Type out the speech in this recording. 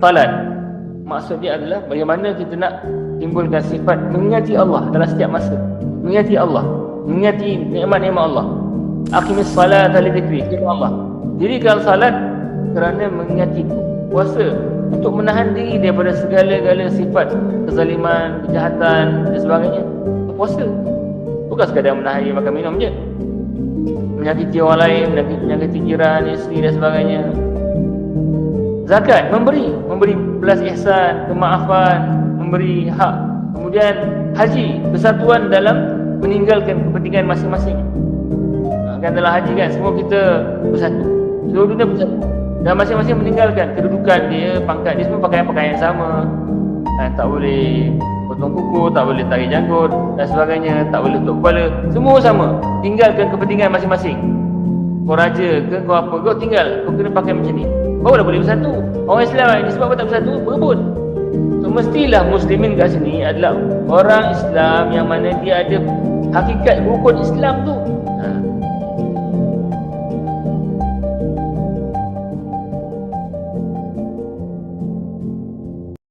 Salat Maksud dia adalah bagaimana kita nak timbulkan sifat mengingati Allah dalam setiap masa Mengingati Allah Mengingati nikmat-nikmat Allah Aqimis salat ali dhikri Firman Allah Dirikan salat kerana mengingati puasa untuk menahan diri daripada segala-gala sifat kezaliman, kejahatan dan sebagainya. Puasa. Bukan sekadar menahan diri makan minum je. Menyakiti orang lain, menyakiti jiran, isteri dan sebagainya. Zakat, memberi. Memberi belas ihsan, kemaafan, memberi hak. Kemudian haji, persatuan dalam meninggalkan kepentingan masing-masing. Kan dalam haji kan, semua kita bersatu. Seluruh dunia bersatu. Dan masing-masing meninggalkan kedudukan dia, pangkat dia semua pakai pakaian yang sama. Dan tak boleh potong kuku, tak boleh tarik janggut dan sebagainya, tak boleh tutup kepala. Semua sama. Tinggalkan kepentingan masing-masing. Kau raja ke kau apa, kau tinggal. Kau kena pakai macam ni. Kau dah boleh bersatu. Orang Islam ni sebab tak bersatu? Berebut. So, mestilah muslimin kat sini adalah orang Islam yang mana dia ada hakikat rukun Islam tu. Ha.